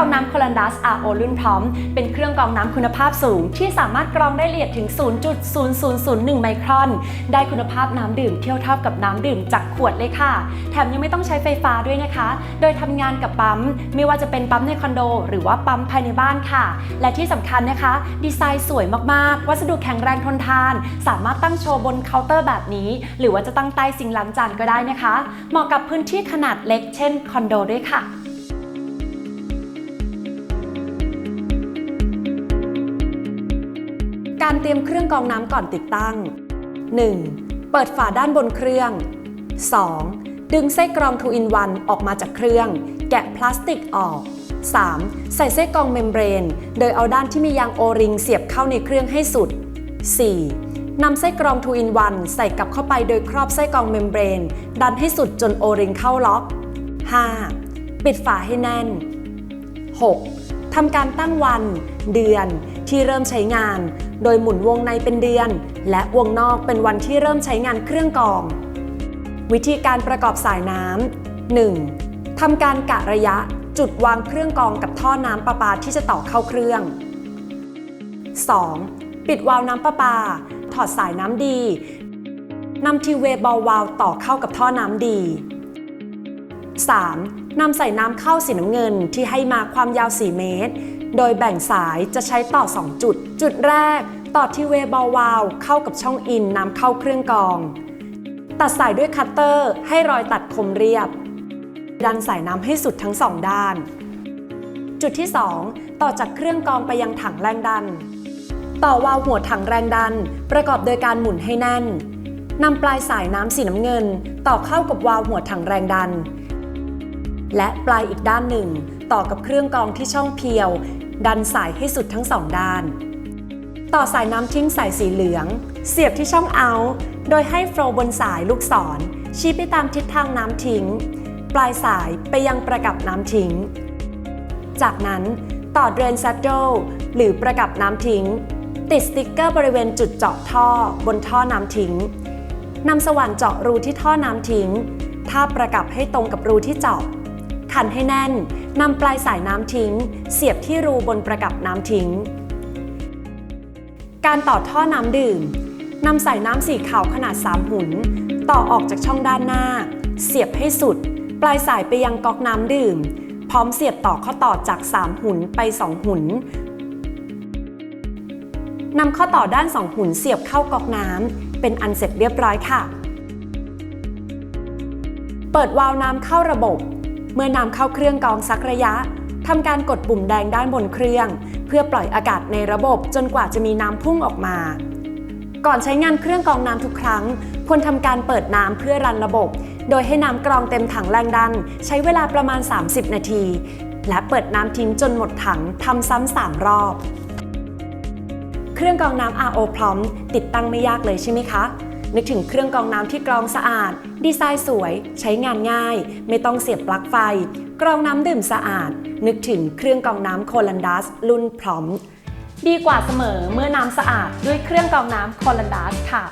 องน้ำโคลันดัส RO รุ่นพร้อม เป็นเครื่องกรองน้ำคุณภาพสูง ที่สามารถกรองได้ละเอียดถึง 0.0001 ไมครอน ได้คุณภาพน้ำดื่มเทียบเท่ากับน้ำดื่มจากขวดเลยค่ะ แถมยังไม่ต้องใช้ไฟฟ้าด้วยนะคะ โดยทำงานกับปั๊ม ไม่ว่าจะเป็นปั๊มในคอนโด หรือว่าปั๊มภายในบ้านค่ะ และที่สำคัญนะคะ ดีไซน์สวยมากๆ วัสดุแข็งแรงทนทาน สามารถตั้งโชว์บนเคาน์เตอร์แบบนี้ หรือว่าจะตั้งใต้ซิงค์ล้างจานก็ได้นะคะ เหมาะกับพื้นที่ขนาดเล็กเช่นคอนโดด้วยค่ะ การเตรียมเครื่องกรองน้ำก่อนติดตั้ง 1. เปิดฝาด้านบนเครื่อง 2. ดึงไส้กรอง 2 in 1 ออกมาจากเครื่อง แกะพลาสติกออก 3. ใส่ไส้กรองเมมเบรน โดยเอาด้านที่มียางโอริงเสียบเข้าในเครื่องให้สุด 4. นำไส้กรอง 2 in 1 ใส่กลับเข้าไปโดยครอบไส้กรองเมมเบรน ดันให้สุดจนโอริงเข้าล็อก 5. ปิดฝาให้แน่น 6. ทำการตั้งวัน เดือน ที่เริ่มใช้งาน โดยหมุนวงในเป็นเดือน และวงนอกเป็นวันที่เริ่มใช้งานเครื่องกรอง วิธีการประกอบสายน้ำ 1. ทำการกะระยะจุดวางเครื่องกรองกับท่อน้ำประปาที่จะต่อเข้าเครื่อง 2. ปิดวาล์วน้ำประปา ถอดสายน้ำดีนำทีเวบอลวาล์วต่อเข้ากับท่อน้ำดี 3. นำใส่น้ำเข้าสีน้ำเงินที่ให้มาความยาว 4 เมตร โดยแบ่งสายจะใช้ต่อ 2 จุด จุดแรก ต่อที่เวบอลวาลวเข้ากับช่องอินน้ำเข้าเครื่องกรอง ตัดสายด้วยคัตเตอร์ให้รอยตัดคมเรียบ ดันสายน้ำให้สุดทั้งสองด้าน จุดที่ 2 ต่อจากเครื่องกรองไปยังถังแรงดัน ต่อวาล์วหัวถังแรงดัน ประกอบโดยการหมุนให้แน่นนำปลายสายน้ำสีน้ำเงิน ต่อเข้ากับวาล์วหัวถังแรงดัน และปลายอีกด้านหนึ่ง ต่อกับเครื่องกรองที่ช่องเพียว ดันสายให้สุดทั้งสองด้าน ต่อสายน้ำทิ้งสายสีเหลือง เสียบที่ช่องเอา โดยให้โฟลบนสายลูกศร ชี้ไปตามทิศทางน้ำทิ้ง ปลายสายไปยังประกับน้ำทิ้ง จากนั้นต่อเดรนซัดโดหรือประกับน้ำทิ้ง ติดสติกเกอร์บริเวณจุดเจาะท่อ บนท่อน้ำทิ้งนำสว่านเจาะรูที่ท่อน้ำทิ้งท่าบประกับให้ตรงกับรูที่เจาะ ขันให้แน่นนำปลายสายน้ำทิ้ง เสียบที่รูบนประกับน้ำทิ้ง การต่อท่อน้ำดื่มนำสายน้ำสีขาวขนาด 3 หุน ต่อออกจากช่องด้านหน้า เสียบให้สุด ปลายสายไปยังก๊อกน้ำดื่ม พร้อมเสียบต่อข้อต่อจาก 3 หุนไป 2 หุนนำข้อต่อด้าน 2 หุนเสียบเข้าก๊อกน้ำเป็นอันเสร็จเรียบร้อยค่ะ เปิดวาล์วน้ำเข้าระบบ เมื่อนำเข้าเครื่องกรองสักระยะทำการกดปุ่มแดงด้านบนเครื่อง เพื่อปล่อยอากาศในระบบจนกว่าจะมีน้ำพุ่งออกมา ก่อนใช้งานเครื่องกรองน้ำทุกครั้ง ควรทำการเปิดน้ำเพื่อรันระบบ โดยให้น้ำกรองเต็มถังแรงดัน ใช้เวลาประมาณ 30 นาที และเปิดน้ำทิ้งจนหมดถังทำซ้ำ3รอบ เครื่องกรองน้ำ RO พร้อม ติดตั้งไม่ยากเลยใช่ไหมคะ นึกถึงเครื่องกรองน้ำที่กรองสะอาด ดีไซน์สวย ใช้งานง่าย ไม่ต้องเสียบปลั๊กไฟ กรองน้ำดื่มสะอาด นึกถึงเครื่องกรองน้ำโคลันดัสรุ่นพร้อม ดีกว่าเสมอเมื่อน้ำสะอาดด้วยเครื่องกรองน้ำโคลันดัสค่ะ